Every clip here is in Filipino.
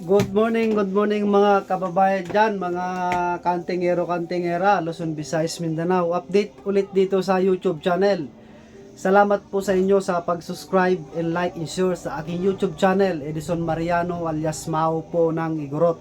Good morning, good morning mga kababayan dyan, mga kantingero, kantingera, Luzon, Visayas, Mindanao. Update ulit dito sa YouTube channel. Salamat po sa inyo sa pag-subscribe and like and share sa aking YouTube channel, Edison Mariano alias Mao po ng Igorot.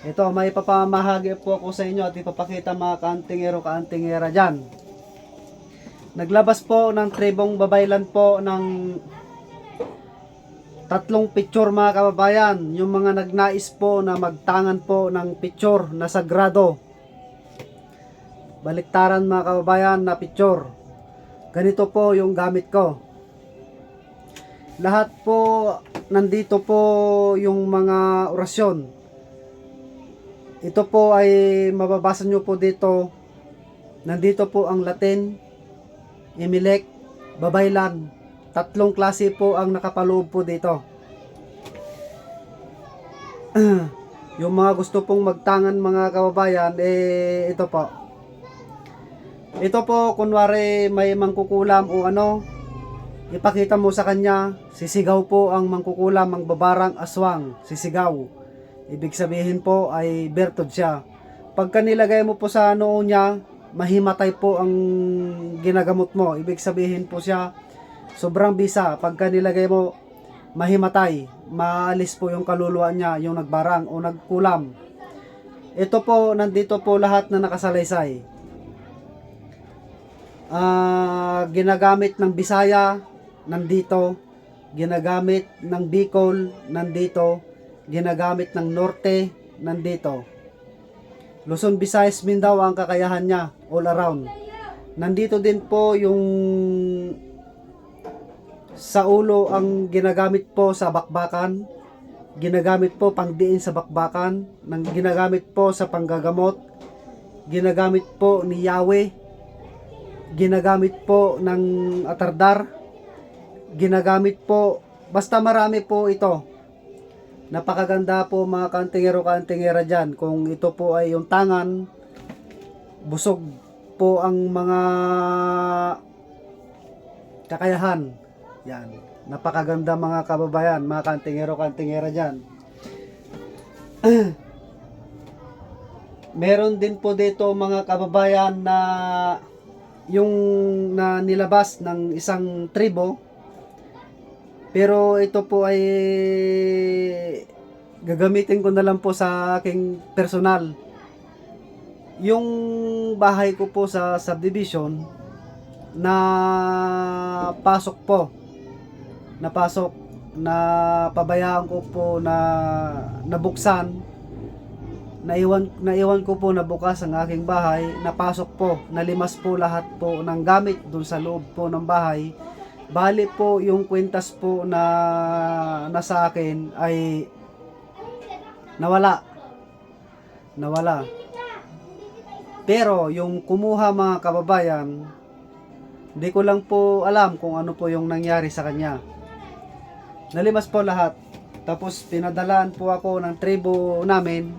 Ito, may papamahagi po ako sa inyo at ipapakita mga kantingero, kantingera dyan. Naglabas po ng tribong babaylan po ng tatlong picture mga kababayan, yung mga nagnais po na magtangan po ng picture na sagrado. Baliktaran mga kababayan na picture. Ganito po yung gamit ko. Lahat po nandito po yung mga orasyon. Ito po ay mababasa nyo po dito. Nandito po ang Latin, Imilek, Babaylan, Tatlong klase po ang nakapaloob po dito. yung mga gusto pong magtangan mga kababayan, eh ito po. Ito po, kunwari may mangkukulam o ano, ipakita mo sa kanya, sisigaw po ang mangkukulam, ang babarang aswang, sisigaw. Ibig sabihin po ay bertod siya. Pagka nilagay mo po sa noo niya, mahimatay po ang ginagamot mo. Ibig sabihin po siya, sobrang bisa. Pagka nilagay mo, mahimatay. Maalis po yung kaluluwa niya, yung nagbarang o nagkulam. Ito po, nandito po lahat na nakasalaysay. Ah, ginagamit ng Bisaya, nandito. Ginagamit ng Bicol, nandito. Ginagamit ng Norte, nandito. Luzon, Visayas, Mindanao ang kakayahan niya all around. Nandito din po yung sa ulo ang ginagamit po sa bakbakan, ginagamit po pangdiin sa bakbakan, nang ginagamit po sa panggagamot, ginagamit po ni Yahweh, ginagamit po ng atardar, ginagamit po, basta marami po ito. Napakaganda po mga kantingero kantingera dyan. Kung ito po ay yung tangan, busog po ang mga kakayahan. Yan. Napakaganda mga kababayan, mga kantingero kantingera dyan. Meron din po dito mga kababayan na yung na nilabas ng isang tribo pero ito po ay gagamitin ko na lang po sa aking personal. Yung bahay ko po sa subdivision na pasok po. Napasok na pabayaan ko po na nabuksan. Naiwan, naiwan ko po na bukas ang aking bahay. Napasok po. Nalimas po lahat po ng gamit dun sa loob po ng bahay Bali po yung kwintas po na nasa akin ay nawala. Nawala. Pero yung kumuha mga kababayan, hindi ko lang po alam kung ano po yung nangyari sa kanya. Nalimas po lahat. Tapos pinadalaan po ako ng tribo namin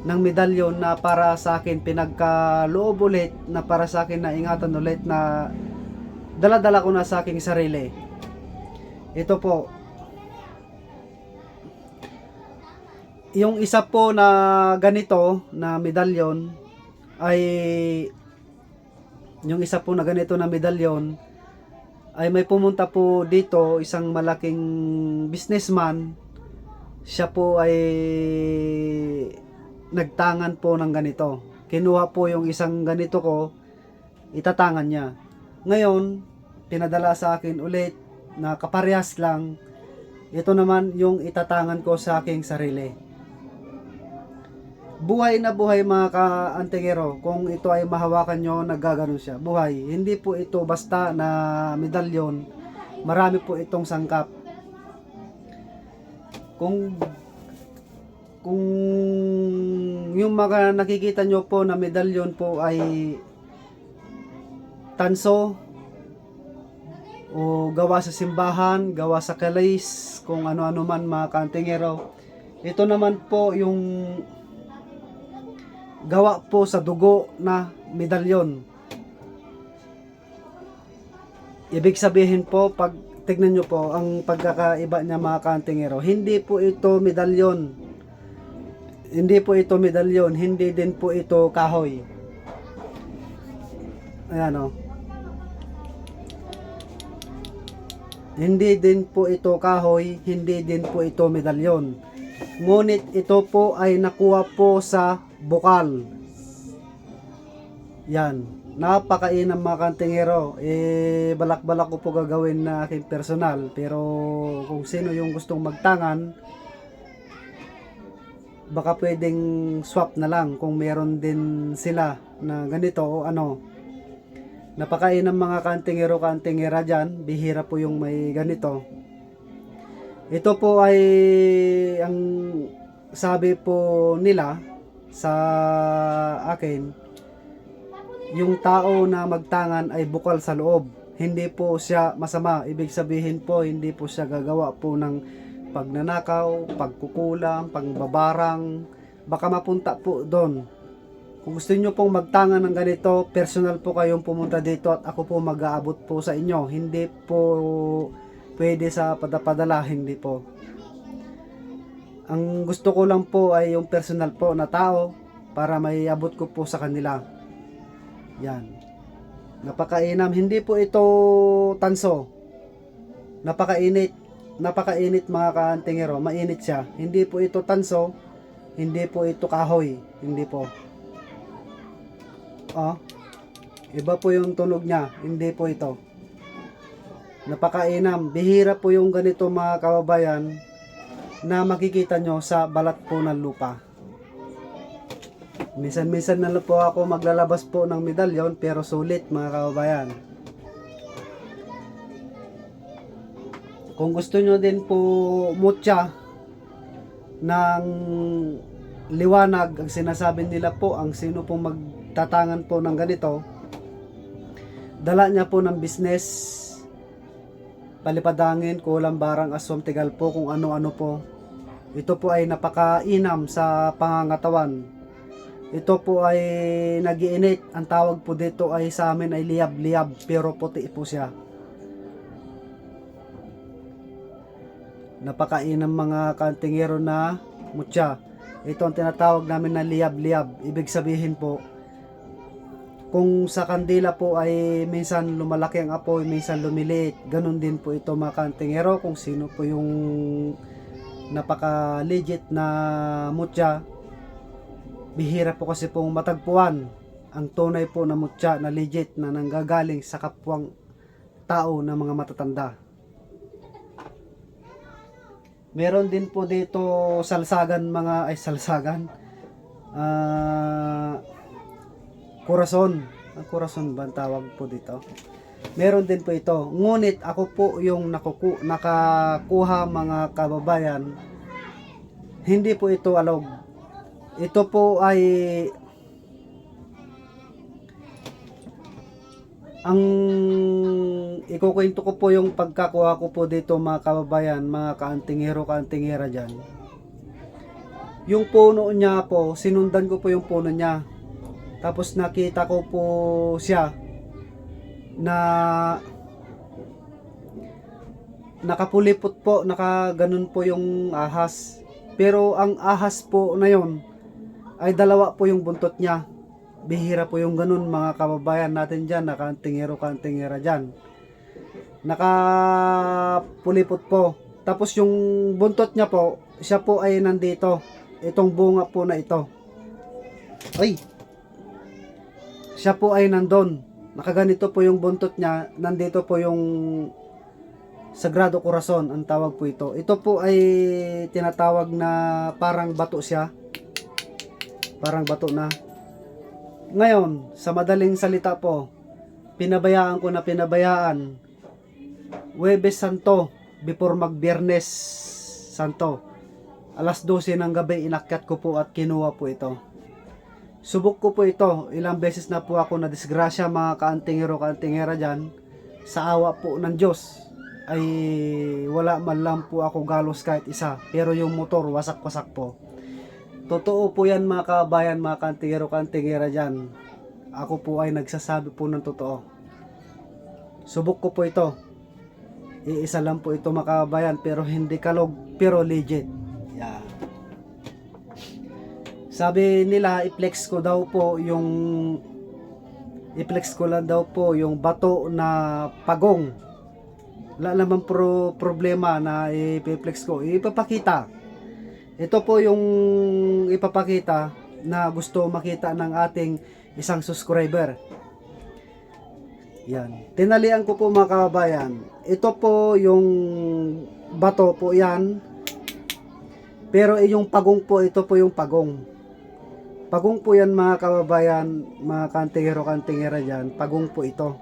ng medalyon na para sa akin pinagkaloob ulit na para sa akin na ingatan ulit na dala-dala ko na sa aking sarili. Ito po. Yung isa po na ganito na medalyon ay yung isa po na ganito na medalyon ay may pumunta po dito isang malaking businessman siya po ay nagtangan po ng ganito kinuha po yung isang ganito ko itatangan niya ngayon pinadala sa akin ulit na kaparehas lang. Ito naman yung itatangan ko sa aking sarili. Buhay na buhay mga ka-antingero. Kung ito ay mahawakan nyo, naggaganon siya. Buhay. Hindi po ito basta na medalyon. Marami po itong sangkap. Kung kung yung mga nakikita nyo po na medalyon po ay tanso o gawa sa simbahan, gawa sa kalis, kung ano-ano man mga kantingero. Ito naman po yung gawa po sa dugo na medalyon. Ibig sabihin po, pag tignan nyo po ang pagkakaiba niya mga kantingero. Hindi po ito medalyon. Hindi po ito medalyon. Hindi din po ito kahoy. Ayan o. Hindi din po ito kahoy. Hindi din po ito medalyon. Ngunit ito po ay nakuha po sa bukal. Yan. Napakainam mga kantingero. Eh, balak-balak ko po gagawin na aking personal. Pero kung sino yung gustong magtangan, baka pwedeng swap na lang kung meron din sila na ganito o ano. Napakainam mga kantingero kantingera dyan. Bihira po yung may ganito. Ito po ay ang sabi po nila sa akin yung tao na magtangan ay bukal sa loob. Hindi po siya masama. Ibig sabihin po, hindi po siya gagawa po ng pagnanakaw, pagkukulang, pangbabarang. Baka mapunta po doon. Kung gusto niyo pong magtangan ng ganito, personal po kayong pumunta dito at ako po mag-aabot po sa inyo. Hindi po pwede sa padapadala, hindi po. Ang gusto ko lang po ay yung personal po na tao para may abot ko po sa kanila. Yan. Napakainam. Hindi po ito tanso. Napakainit. Napakainit mga kaantingero. Mainit siya. Hindi po ito tanso. Hindi po ito kahoy. Hindi po. Oh. Iba po yung tunog niya. Hindi po ito. Napakainam. Bihira po yung ganito mga kababayan na makikita nyo sa balat po ng lupa. Minsan-minsan na po ako maglalabas po ng medalyon pero sulit mga kababayan. Kung gusto nyo din po mutya ng liwanag, ang sinasabi nila po, ang sino pong magtatangan po ng ganito, dala niya po ng business, palipadangin, kulang barang aswam tigal po kung ano-ano po. Ito po ay napakainam sa pangangatawan. Ito po ay nagiinit. Ang tawag po dito ay sa amin ay liyab-liyab pero puti po siya. Napakainam mga kantingero na mutya. Ito ang tinatawag namin na liyab-liyab. Ibig sabihin po, kung sa kandila po ay minsan lumalaki ang apoy, minsan lumiliit. Ganon din po ito mga kantingero kung sino po yung napaka legit na mutya bihira po kasi pong matagpuan ang tunay po na mutya na legit na nanggagaling sa kapwang tao na mga matatanda. Meron din po dito salsagan mga ay salsagan. Ah kurason. Ang kurason ba ang tawag po dito? Meron din po ito. Ngunit ako po yung nakuku, nakakuha mga kababayan. Hindi po ito alog ito po ay ang ikukwento ko po yung pagkakuha ko po dito mga kababayan, mga kaantingero, kaantingera dyan. Yung puno niya po, sinundan ko po yung puno niya. Tapos nakita ko po siya na nakapulipot po, nakaganon po yung ahas. Pero ang ahas po na yon ay dalawa po yung buntot niya. Bihira po yung ganun mga kababayan natin dyan, nakaantingero kantingera dyan. Nakapulipot po. Tapos yung buntot niya po, siya po ay nandito. Itong bunga po na ito. Ay! Siya po ay nandun. Nakaganito po yung buntot niya. Nandito po yung Sagrado Corazon ang tawag po ito. Ito po ay tinatawag na parang bato siya parang bato na. Ngayon, sa madaling salita po, pinabayaan ko na pinabayaan. Webes Santo, before magbiyernes Santo. Alas 12 ng gabi, inakyat ko po at kinuha po ito. Subok ko po ito. Ilang beses na po ako na disgrasya mga kaantingero, kaantingera dyan. Sa awa po ng Diyos ay wala man lang po ako galos kahit isa. Pero yung motor, wasak-wasak po. Totoo po yan mga kabayan, mga kantingero, kantingera dyan. Ako po ay nagsasabi po ng totoo. Subok ko po ito. Iisa lang po ito mga kababayan pero hindi kalog pero legit. Yan. Sabi nila i-flex ko daw po yung i-flex ko lang daw po yung bato na pagong. Wala naman pro problema na i-flex ko. Ipapakita. Ito po yung ipapakita na gusto makita ng ating isang subscriber. Yan. Tinalian ko po mga kababayan. Ito po yung bato po yan. Pero yung pagong po, ito po yung pagong. Pagong po yan mga kababayan, mga kantingero kantingera dyan. Pagong po ito.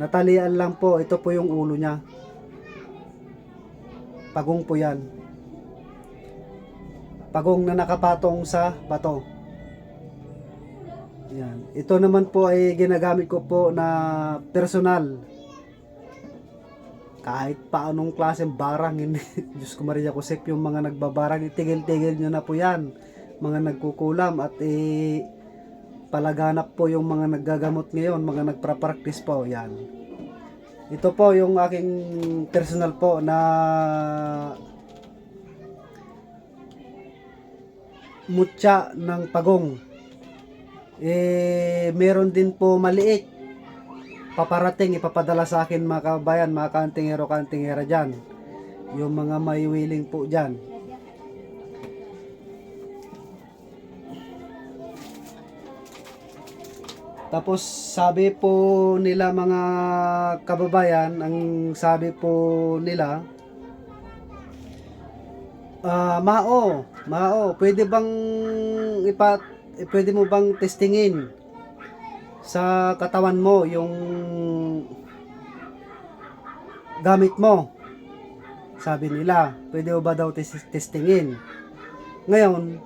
Natalian lang po, ito po yung ulo niya. Pagong po yan. Pagong na nakapatong sa bato. Yan. Ito naman po ay ginagamit ko po na personal. Kahit pa anong klaseng barang. Diyos ko Maria Josep, yung mga nagbabarang, itigil-tigil nyo na po yan. Mga nagkukulam at eh, palaganap po yung mga naggagamot ngayon, mga nagpra-practice po, yan. Ito po yung aking personal po na mutya ng pagong. Eh meron din po maliit. Paparating ipapadala sa akin mga kabayan mga kantingero kantingera dyan. Yung mga may willing po dyan tapos sabi po nila mga kababayan ang sabi po nila Ah, Mao, Mao, pwede bang ipa eh, pwede mo bang testingin sa katawan mo yung gamit mo? Sabi nila, pwede ba daw tes- testingin? Ngayon,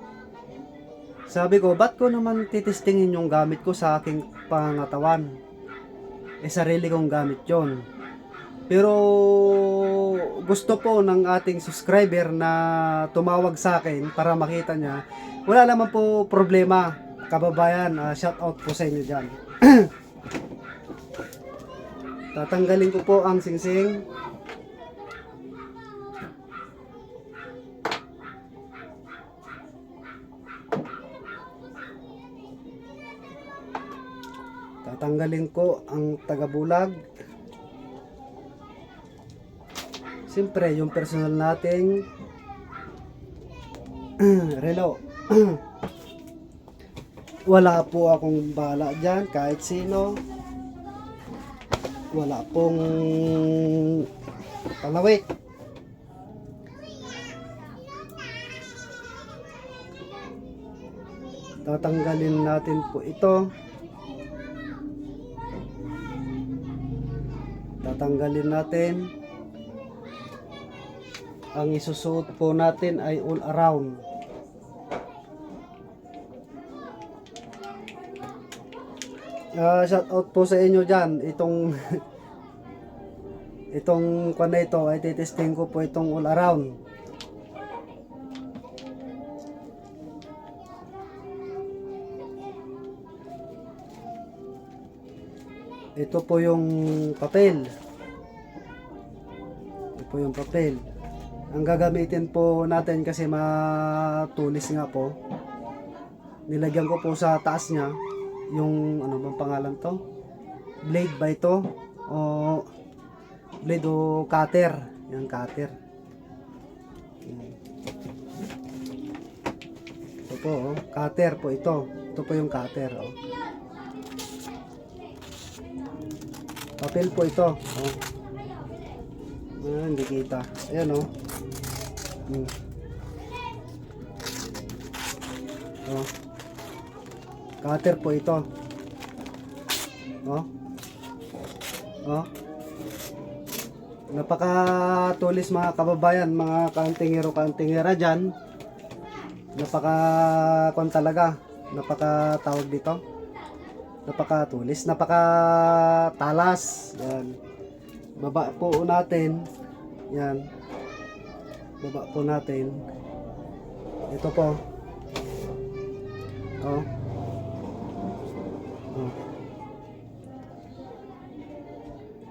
sabi ko, ba't ko naman titestingin yung gamit ko sa aking pangangatawan? Eh, sarili kong gamit yon. Pero gusto po ng ating subscriber na tumawag sa akin para makita niya. Wala naman po problema, kababayan. ah, shout out po sa inyo dyan. Tatanggalin ko po ang singsing. Tatanggalin ko ang tagabulag. Siyempre, yung personal nating relo. Wala po akong bala dyan, kahit sino. Wala pong palawik. Tatanggalin natin po ito. Tatanggalin natin. Ang isusuot po natin ay all around. Ah, shout out po sa inyo diyan. Itong itong kwan na ito ay titesting ko po itong all around. Ito po yung papel. Po yung papel. Ang gagamitin po natin kasi matulis nga po. Nilagyan ko po sa taas niya yung ano bang pangalan to? Blade ba ito? O blade o cutter? Yan cutter. Ito po, oh. cutter po ito. Ito po yung cutter, oh. Papel po ito, oh. Ah, hindi kita. Ayan, oh. Hmm. Oh. Cutter po ito. Oh. Oh. Napakatulis mga kababayan, mga kantingero kantingera dyan. Napaka kon talaga. Napaka tawag dito. Napakatulis, napaka talas. Yan baba po natin. Yan. Baba po natin. Ito po. Oh, oh.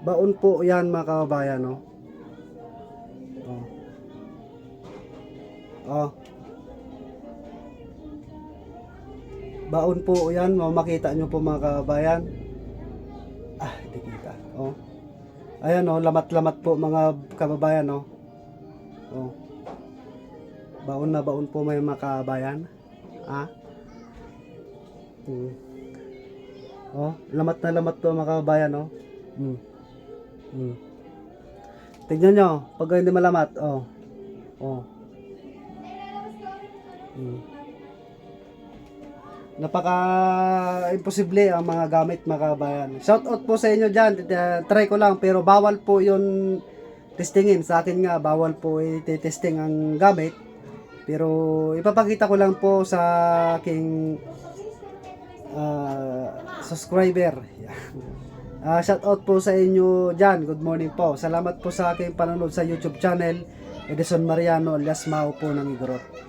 baon po yan mga kababayan no? oh. oh. Baon po yan makita nyo po mga kababayan. Ah di kita. Oh. Ayan oh, lamat-lamat po mga kababayan oh. Oh. Baon na baon po may mga kabayan. Ah. Hmm. Oh, lamat na lamat po mga kababayan oh. Hmm. Hmm. Tingnan nyo, pag hindi malamat, oh. Oh. Hmm. Napaka imposible ang mga gamit mga kabayan. Shout out po sa inyo diyan. Try ko lang pero bawal po 'yun testingin. Sa akin nga bawal po i-testing ang gamit. Pero ipapakita ko lang po sa aking ah, subscriber. Ah, shout out po sa inyo diyan. Good morning po. Salamat po sa aking panonood sa YouTube channel. Edison Mariano alias Mao po ng Igorot.